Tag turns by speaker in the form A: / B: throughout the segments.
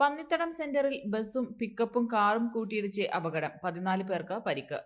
A: പന്നിത്തടം സെന്ററിൽ ബസ്സും പിക്കപ്പും കാറും കൂട്ടിയിടിച്ച് അപകടം. പതിനാല് പേർക്ക് പരിക്ക്.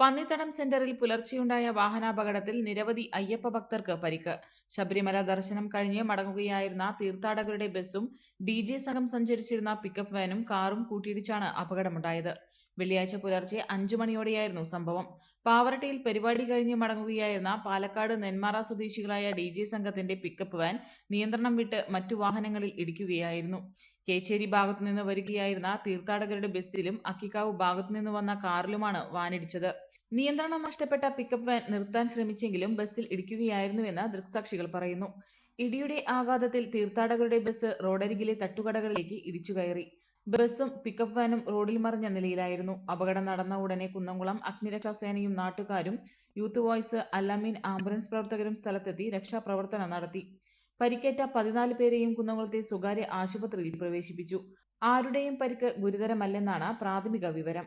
A: പന്നിത്തടം സെന്ററിൽ പുലർച്ചെയുണ്ടായ വാഹനാപകടത്തിൽ നിരവധി അയ്യപ്പ ഭക്തർക്ക് പരിക്ക്. ശബരിമല ദർശനം കഴിഞ്ഞ് മടങ്ങുകയായിരുന്ന തീർത്ഥാടകരുടെ ബസ്സും ഡി ജെ സംഘം സഞ്ചരിച്ചിരുന്ന പിക്കപ്പ് വാനും കാറും കൂട്ടിയിടിച്ചാണ് അപകടമുണ്ടായത്. വെള്ളിയാഴ്ച പുലർച്ചെ അഞ്ചു മണിയോടെയായിരുന്നു സംഭവം. പാവറട്ടിയിൽ പരിപാടി കഴിഞ്ഞ് മടങ്ങുകയായിരുന്ന പാലക്കാട് നെന്മാറ സ്വദേശികളായ ഡി ജെ സംഘത്തിന്റെ പിക്കപ്പ് വാൻ നിയന്ത്രണം വിട്ട് മറ്റു വാഹനങ്ങളിൽ ഇടിക്കുകയായിരുന്നു. കേച്ചേരി ഭാഗത്തു നിന്ന് വരികയായിരുന്ന തീർത്ഥാടകരുടെ ബസ്സിലും അക്കിക്കാവ് ഭാഗത്തു നിന്ന് വന്ന കാറിലുമാണ് വാനിടിച്ചത് നിയന്ത്രണം നഷ്ടപ്പെട്ട പിക്കപ്പ് വാൻ നിർത്താൻ ശ്രമിച്ചെങ്കിലും ബസ്സിൽ ഇടിക്കുകയായിരുന്നുവെന്ന് ദൃക്സാക്ഷികൾ പറയുന്നു. ഇടിയുടെ ആഘാതത്തിൽ തീർത്ഥാടകരുടെ ബസ് റോഡരികിലെ തട്ടുകടകളിലേക്ക് ഇടിച്ചു കയറി. ബസ്സും പിക്കപ്പ് വാനും റോഡിൽ മറിഞ്ഞ നിലയിലായിരുന്നു. അപകടം നടന്ന ഉടനെ കുന്നംകുളം അഗ്നിരക്ഷാസേനയും നാട്ടുകാരും യൂത്ത് വോയ്സ് അല്ലമീൻ ആംബുലൻസ് പ്രവർത്തകരും സ്ഥലത്തെത്തി രക്ഷാപ്രവർത്തനം നടത്തി. പരിക്കേറ്റ പതിനാല് പേരെയും കുന്നംകുളത്തെ സ്വകാര്യ ആശുപത്രിയിൽ പ്രവേശിപ്പിച്ചു. ആരുടെയും പരിക്ക് ഗുരുതരമല്ലെന്നാണ് പ്രാഥമിക വിവരം.